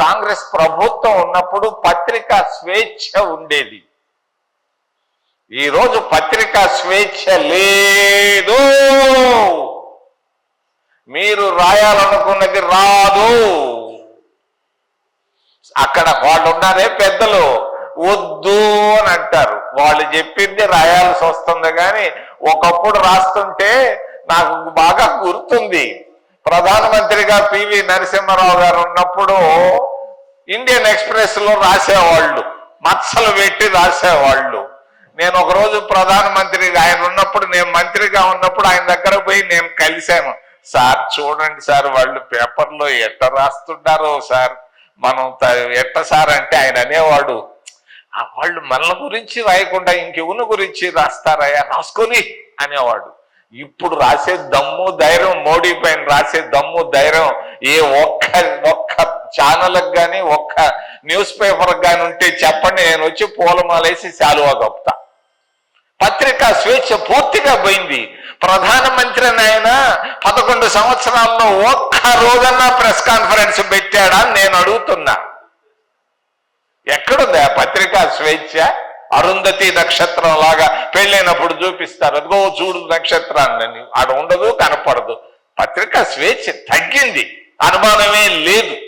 కాంగ్రెస్ ప్రభుత్వం ఉన్నప్పుడు పత్రికా స్వేచ్ఛ ఉండేది. ఈరోజు పత్రికా స్వేచ్ఛ లేదు. మీరు రాయాలనుకున్నది రాదు. అక్కడ వాళ్ళు ఉన్నారే పెద్దలు. వద్దు అని అంటారు. వాళ్ళు చెప్పింది రాయాల్సి వస్తుంది కానీ ఒకప్పుడు రాస్తుంటే నాకు బాగా గుర్తుంది. ప్రధానమంత్రిగా పివి నరసింహారావు గారు ఉన్నప్పుడు ఇండియన్ ఎక్స్ప్రెస్లో రాసేవాళ్ళు. మత్సలు పెట్టి రాసేవాళ్ళు. నేను ఒకరోజు ప్రధానమంత్రిగా ఆయన ఉన్నప్పుడు నేను మంత్రిగా ఉన్నప్పుడు ఆయన దగ్గర పోయి నేను కలిశాను. సార్ చూడండి సార్ వాళ్ళు పేపర్లో ఎట్ట రాస్తున్నారో సార్. మనం ఎట్ట సార్ అంటే ఆయన అనేవాడు "ఆ వాళ్ళు మనల గురించి రాయకుండా ఇంకెవరి గురించి రాస్తారయ్యా? రాసుకొని అనేవాడు. ఇప్పుడు రాసే దమ్ము ధైర్యం మోడీ పైన రాసే దమ్ము ధైర్యం ఏ ఒక్క ఒక్క ఛానల్కి కానీ ఒక్క న్యూస్ పేపర్కి కానీ ఉంటే చెప్పండి నేను వచ్చి పూలమాలేసి శాలువా గొప్పతా పత్రికా స్వేచ్ఛ పూర్తిగా పోయింది. ప్రధానమంత్రి ఆయన పదకొండు సంవత్సరాల్లో ఒక్క రోజన్నా ప్రెస్ కాన్ఫరెన్స్ పెట్టాడా నేను అడుగుతున్నా. ఎక్కడుంది ఆ పత్రికా స్వేచ్ఛ? అరుంధతి నక్షత్రం లాగా పెళ్ళైనప్పుడు చూపిస్తారు. అదిగో చూడు నక్షత్రాన్ని. ఆడ ఉండదు కనపడదు. పత్రికా స్వేచ్ఛ తగ్గింది. అనుమానమే లేదు.